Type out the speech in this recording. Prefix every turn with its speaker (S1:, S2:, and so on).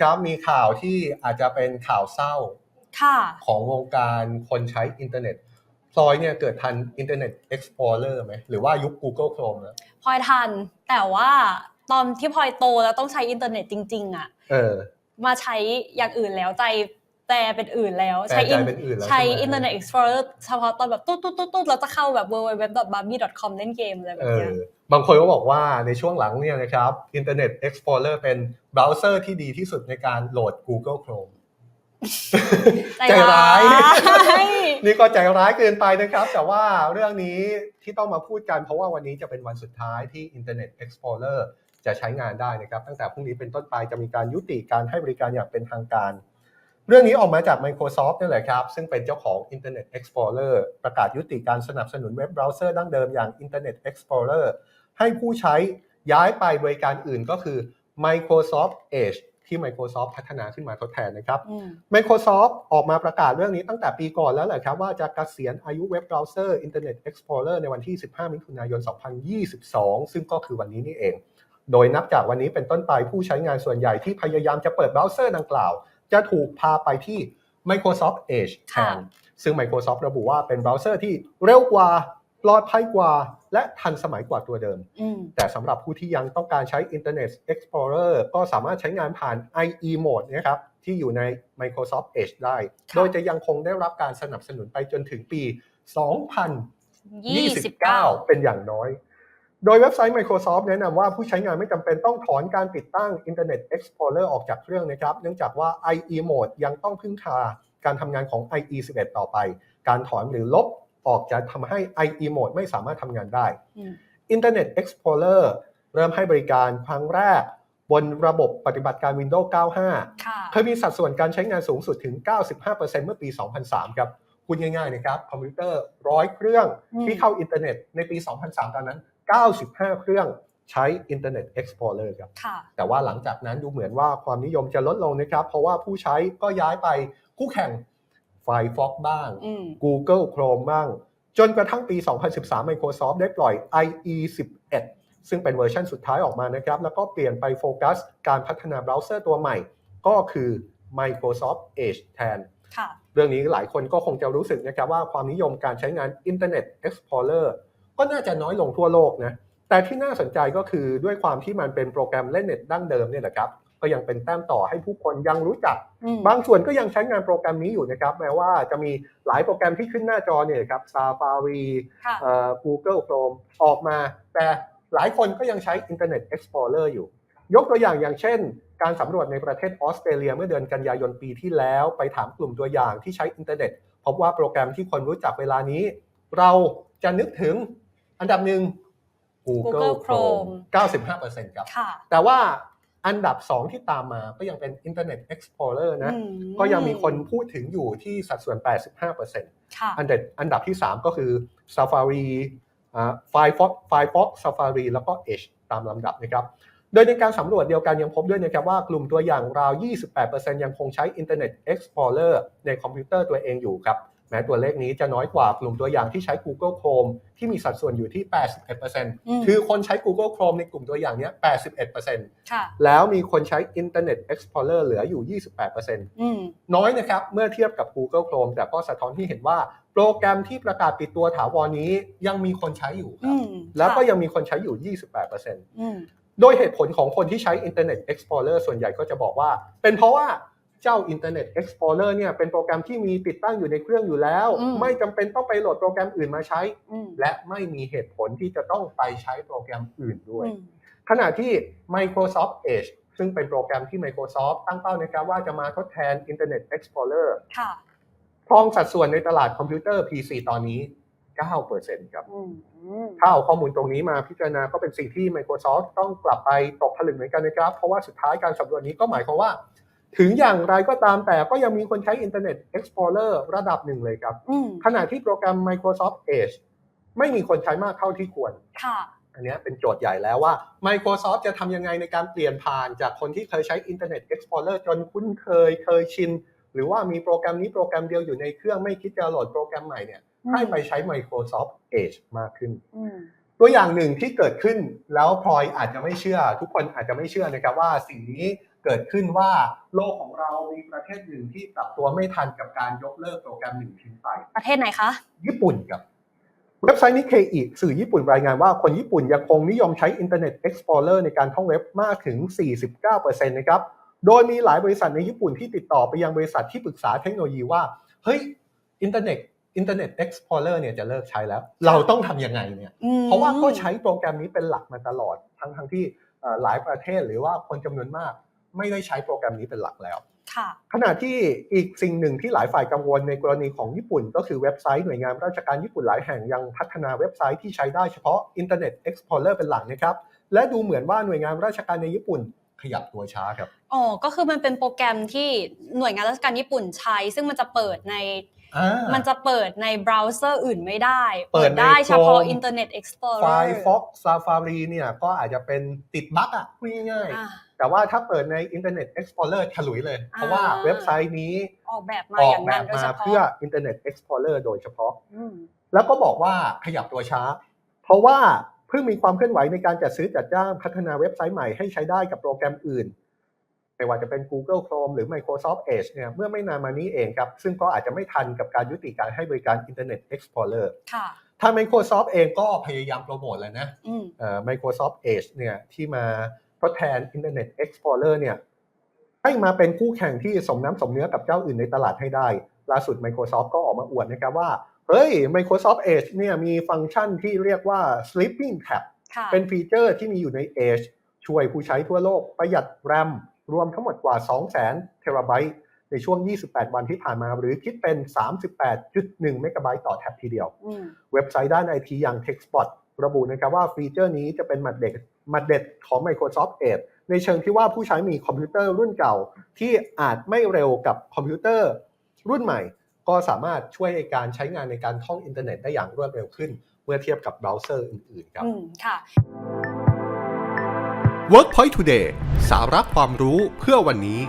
S1: ครับมีข่าวที่อาจจะเป็นข่าวเศร้า
S2: ค่ะ
S1: ของวงการคนใช้อินเทอร์เน็ตพลอยเนี่ยเกิดทัน Internet Explorer ไหมหรือว่ายุค Google Chrome นะ
S2: พลอยทัน แต่ว่าตอนที่พลอยโตแล้วต้องใช้อินเทอร์เน็ตจริง ๆ อะ
S1: เออ
S2: มาใช้อย่างอื่นแล้วใจแต่เป็นอื่นแล้ว
S1: แปลใจเป็นอื่นแล้ว
S2: ใช้
S1: ใช่ไหม
S2: อินเทอร์เน็ต Explorer เฉพาะตอนแบบตุ๊ดตุ๊ดตุ๊ดตุ๊ดเราจะเข้าแบบ www.barbie.com เล่นเกมอะไรแบ
S1: เอบ
S2: เนี้ย
S1: อ บางคนก็บอกว่าในช่วงหลังเนี่ยนะครับ Internet Explorer เป็นเบราว์เซอร์ที่ดีที่สุดในการโหลด Google Chrome ใจร้าย นี่ก็ใจร้ายเกินไปนะครับ แต่ว่าเรื่องนี้ที่ต้องมาพูดกันเพราะว่าวันนี้จะเป็นวันสุดท้ายที่ Internet Explorer จะใช้งานได้นะครับ ตั้งแต่พรุ่งนี้เป็นต้นไปจะมีการยุติการให้บริการอย่างเป็นทางการ เรื่องนี้ออกมาจาก Microsoft นี่แหละครับ ซึ่งเป็นเจ้าของ Internet Explorer ประกาศยุติการสนับสนุนเว็บเบราว์เซอร์ดั้งเดิมอย่าง Internet Explorer ให้ผู้ใช้ย้ายไปบริการอื่นก็คือ Microsoft Edge ที่ Microsoft พัฒนาขึ้นมาทดแทนนะครับ
S2: อืม
S1: Microsoft ออกมาประกาศเรื่องนี้ตั้งแต่ปีก่อนแล้วแหละครับว่าจะเกษียณอายุเว็บเบราว์เซอร์ Internet Explorer ในวันที่ 15 มิถุนายน 2022 ซึ่งก็คือวันนี้นี่เอง โดยนับจากวันนี้เป็นต้นไปผู้ใช้งานส่วนใหญ่ที่พยายามจะเปิดเบราว์เซอร์ดังกล่าว จะถูกพาไปที่ Microsoft Edge แท
S2: ค่ะ
S1: นซึ่ง Microsoft ระบุว่าเป็นเบราว์เซอร์ที่เร็วกว่าปลอดภัยกว่า และทันสมัยกว่าตัวเดิม
S2: อืม
S1: แต่สำหรับผู้ที่ยังต้องการใช้ Internet Explorer ก็สามารถใช้งานผ่าน IE Mode นะครับที่อยู่ใน Microsoft Edge ได้
S2: ค่ะ
S1: โดยจะยังคงได้รับการสนับสนุนไปจนถึงปี
S2: ยี่สิบเก้า
S1: 2029 เป็นอย่างน้อย โดยเว็บไซต์ Microsoft แนะนำว่าผู้ใช้งานไม่จำเป็นต้องถอนการติดตั้ง Internet Explorer ออกจากเครื่องนะครับ เนื่องจากว่า IE Mode ยังต้องพึ่งพาการทำงานของ IE 11 ต่อไป การถอนหรือลบ ออกจะทำให้ IE Mode ไม่สามารถทำงานได้
S2: อืม
S1: Internet Explorer เริ่มให้บริการครั้งแรก บนระบบปฏิบัติการ Windows 95
S2: ค่ะ
S1: เคยมีสัดส่วนการใช้งานสูงสุดถึง 95%เมื่อปี 2003 ครับพูดง่ายๆนะครับคอมพิวเตอร์ร้อยเครื่อง
S2: อืม
S1: ที่เข้าอินเทอร์เน็ตในปี 2003 ตอนนั้น 95 เครื่องใช้ Internet Explorer ครับ
S2: ค่ะ
S1: แต่ว่าหลังจากนั้นดูเหมือนว่าความนิยมจะลดลงนะครับ เพราะว่าผู้ใช้ก็ย้ายไปคู่แข่ง Firefox บ้าง
S2: อืม
S1: Google Chrome บ้าง จนกระทั่งปี 2013 Microsoft ได้ปล่อย IE 11 ซึ่งเป็นเวอร์ชันสุดท้ายออกมานะครับ แล้วก็เปลี่ยนไปโฟกัส การพัฒนาเบราว์เซอร์ตัวใหม่ ก็คือ Microsoft Edge แทน
S2: ค่ะ
S1: เรื่องนี้หลายคนก็คงจะรู้สึกนะครับว่าความนิยมการใช้งาน Internet Explorer ก็น่าจะน้อยลงทั่วโลกนะ แต่ที่น่าสนใจก็คือด้วยความที่มันเป็นโปรแกรมเล่นเน็ตดั้งเดิมเนี่ยนะครับ ก็ยังเป็นแต้มต่อให้ผู้คนยังรู้จัก
S2: อืม
S1: บางส่วนก็ยังใช้งานโปรแกรมนี้อยู่นะครับ แม้ว่าจะมีหลายโปรแกรมที่ขึ้นหน้าจอเนี่ยครับ Safari
S2: ค่ะ
S1: เอ่อ Google Chrome ออกมา แต่หลายคนก็ยังใช้ Internet Explorer อยู่ ยกตัวอย่างอย่างเช่น การสำรวจในประเทศออสเตรเลียเมื่อเดือนกันยายนปีที่แล้วไปถามกลุ่มตัวอย่างที่ใช้อินเทอร์เน็ตพบว่าโปรแกรมที่คนรู้จักเวลานี้ เราจะนึกถึงอันดับหนึ่ง Google
S2: Google
S1: Chrome
S2: Chrome
S1: 95%ครับ
S2: ค่ะ
S1: แต่ว่า อันดับ 2 ที่ตามมาก็ยังเป็น Internet Explorer นะ
S2: อืม
S1: ก็ยังมีคนพูดถึงอยู่ที่สัดส่วน 85%
S2: ค่ะ
S1: อันดับอันดับที่ 3 ก็คือ Safari อ่า Firefox Firefox Safari แล้วก็ Edge ตามลำดับนะครับ โดยในการสำรวจเดียวกันยังพบด้วยนะครับว่ากลุ่มตัวอย่างราว 28%ยังคงใช้ Internet Explorer ในคอมพิวเตอร์ตัวเองอยู่ครับ แม้ตัวเลขนี้จะน้อยกว่ากลุ่มตัวอย่างที่ใช้ Google Chrome ที่มีสัดส่วนอยู่ที่ 81%
S2: ม
S1: คือคนใช้ Google Chrome ในกลุ่มตัวอย่างเนี้ย81%
S2: ค่ะ
S1: แล้วมีคนใช้ Internet Explorer เหลืออยู่ 28%
S2: อืม
S1: น้อยนะครับ เมื่อเทียบกับ Google Chrome แต่ก็สะท้อนที่เห็นว่าโปรแกรมที่ประกาศปิดตัวถาวรนี้ยังมีคนใช้อยู่ค
S2: อื
S1: รับ
S2: ม
S1: แล้วก็
S2: ค่ะ
S1: ยังมีคนใช้อยู่ 28%
S2: อืม
S1: โดยเหตุผลของคนที่ใช้ Internet Explorer ส่วนใหญ่ก็จะบอกว่า เป็นเพราะว่า เจ้า Internet Explorer เนี่ยเป็นโปรแกรมที่มีติดตั้งอยู่ในเครื่องอยู่แล้ว
S2: อืม
S1: ไม่จำเป็นต้องไปโหลดโปรแกรมอื่นมาใช้
S2: อืม
S1: และไม่มีเหตุผลที่จะต้องไปใช้โปรแกรมอื่นด้วย
S2: อืม
S1: ขณะที่ Microsoft Edge ซึ่งเป็นโปรแกรมที่ Microsoft ตั้งเป้านะครับว่าจะมาทดแทน Internet Explorer
S2: ค่ะ
S1: ครองสัดส่วนในตลาดคอมพิวเตอร์ PC ตอนนี้ 9%ครับ
S2: อืมอืม
S1: ถ้าเอาข้อมูลตรงนี้มาพิจารณาก็เป็นสิ่งที่ Microsoft ต้องกลับไปตกผลึกเหมือนกันนะครับ เพราะว่าสุดท้ายการสำรวจนี้ก็หมายความว่า ถึงอย่างไรก็ตามแต่ก็ยังมีคนใช้ Internet Explorer ระดับหนึ่งเลยครับ
S2: อืม
S1: ขณะที่โปรแกรม Microsoft Edge ไม่มีคนใช้มากเท่าที่ควร
S2: ค่ะ
S1: อันเนี้ยเป็นโจทย์ใหญ่แล้วว่า Microsoft จะทำยังไงในการเปลี่ยนผ่านจากคนที่เคยใช้ Internet Explorer จนคุ้นเคยเคยชิน หรือว่ามีโปรแกรมนี้โปรแกรมเดียวอยู่ในเครื่องไม่คิดจะโหลดโปรแกรมใหม่เนี่ยให้ไปใช้ Microsoft Edge มากขึ้น
S2: อืม
S1: ตัวอย่างหนึ่งที่เกิดขึ้นแล้วพลอยอาจจะไม่เชื่อ ทุกคนอาจจะไม่เชื่อนะครับว่าสิ่งนี้ เกิดขึ้นว่าโลกของเรามีประเทศหนึ่งที่ปรับตัวไม่ทันกับการยกเลิกโปรแกรมหนึ่งทิ้งไป
S2: ประเทศไหนคะ
S1: ญี่ปุ่นครับเว็บไซต์นิเคอีสื่อญี่ปุ่นรายงานว่าคนญี่ปุ่นยังคงนิยมใช้ Internet Explorer ในการท่องเว็บมากถึง 49%นะครับ โดยมีหลายบริษัทในญี่ปุ่นที่ติดต่อไปยังบริษัทที่ปรึกษาเทคโนโลยีว่า เฮ้ย Internet Internet Explorer เนี่ยจะเลิกใช้แล้ว เราต้องทำยังไงเนี่ย
S2: อืม
S1: เพราะว่าก็ใช้โปรแกรมนี้เป็นหลักมาตลอด ทั้งทั้งที่เอ่อหลายประเทศหรือว่าคนจำนวนมาก ไม่ได้ใช้โปรแกรมนี้เป็นหลักแล้ว
S2: ค่ะ
S1: ขณะที่อีกสิ่งหนึ่งที่หลายฝ่ายกังวลในกรณีของญี่ปุ่น ก็คือเว็บไซต์หน่วยงานราชการญี่ปุ่นหลายแห่งยังพัฒนาเว็บไซต์ที่ใช้ได้เฉพาะ Internet Explorer เป็นหลักนะครับ และดูเหมือนว่าหน่วยงานราชการในญี่ปุ่นขยับตัวช้าครับ
S2: อ๋อก็คือมันเป็นโปรแกรมที่หน่วยงานราชการญี่ปุ่นใช้ ซึ่งมันจะเปิดใน
S1: อ่า
S2: มันจะเปิดในเบราว์เซอร์อื่นไม่ได้
S1: เปิดใน
S2: ได้เฉพาะ
S1: Chrome
S2: Internet Explorer
S1: Firefox Safari เนี่ยก็อาจจะเป็นติดบั๊กอะพูดง่าย
S2: อ่า
S1: ๆ แต่ว่าถ้าเปิดใน Internet Explorer ฉลุยเลย เพราะว่า
S2: อ่า
S1: เว็บไซต์นี้
S2: ออกแบบมา
S1: ออ
S2: อกย่าง
S1: แบ
S2: นั้น
S1: บ
S2: โดย
S1: มา
S2: เฉพาะ
S1: เพื่อ Internet Explorer โดยเฉพาะ
S2: อืม
S1: แล้วก็บอกว่าขยับตัวช้า เพราะว่าเพิ่งมีความเคลื่อนไหวในการจัดซื้อจัดจ้างพัฒนาเว็บไซต์ใหม่ให้ใช้ได้กับโปรแกรมอื่น ไม่ว่าจะเป็น Google Chrome หรือ Microsoft Edge เนี่ยเมื่อไม่นานมานี้เองครับ ซึ่งก็อาจจะไม่ทันกับการยุติการให้บริการ Internet Explorer
S2: ค่ะ
S1: ทาง Microsoft เองก็พยายามโปรโมทแล้วนะ
S2: อืม
S1: เอ่อ Microsoft Edge เนี่ยที่มาท ดแทน Internet Explorer เนี่ยให้มาเป็นคู่แข่งที่สมน้ำสมเนื้อกับเจ้าอื่นในตลาดให้ได้ ล่าสุด Microsoft ก็ออกมาอวดนะครับว่า เฮ้ย Microsoft Edge เนี่ยมีฟังก์ชันที่เรียกว่า Sleeping Tab
S2: ค่ะ
S1: เป็นฟีเจอร์ที่มีอยู่ใน Edge ช่วยผู้ใช้ทั่วโลกประหยัดแรมรวมทั้งหมดกว่า 200,000เทราไบต์ในช่วง 28 วันที่ผ่านมา หรือคิดเป็น 38.1 เมกะไบต์ต่อแท็บทีเดียว
S2: อืม
S1: เว็บไซต์ด้านไอทีอย่าง TechSpot ระบุนะครับว่าฟีเจอร์นี้จะเป็นหมัดเด็ดหมัดเด็ดของ Microsoft Edge ในเชิงที่ว่าผู้ใช้มีคอมพิวเตอร์รุ่นเก่า ที่อาจไม่เร็วกับคอมพิวเตอร์รุ่นใหม่ ก็สามารถช่วยในการใช้งานในการท่องอินเทอร์เน็ตได้อย่างรวดเร็วขึ้น เมื่อเทียบกับเบราว์เซอร์อื่นๆครับ
S2: อืมค่ะ
S1: WorkPoint Today สาระความรู้เพื่อวันนี้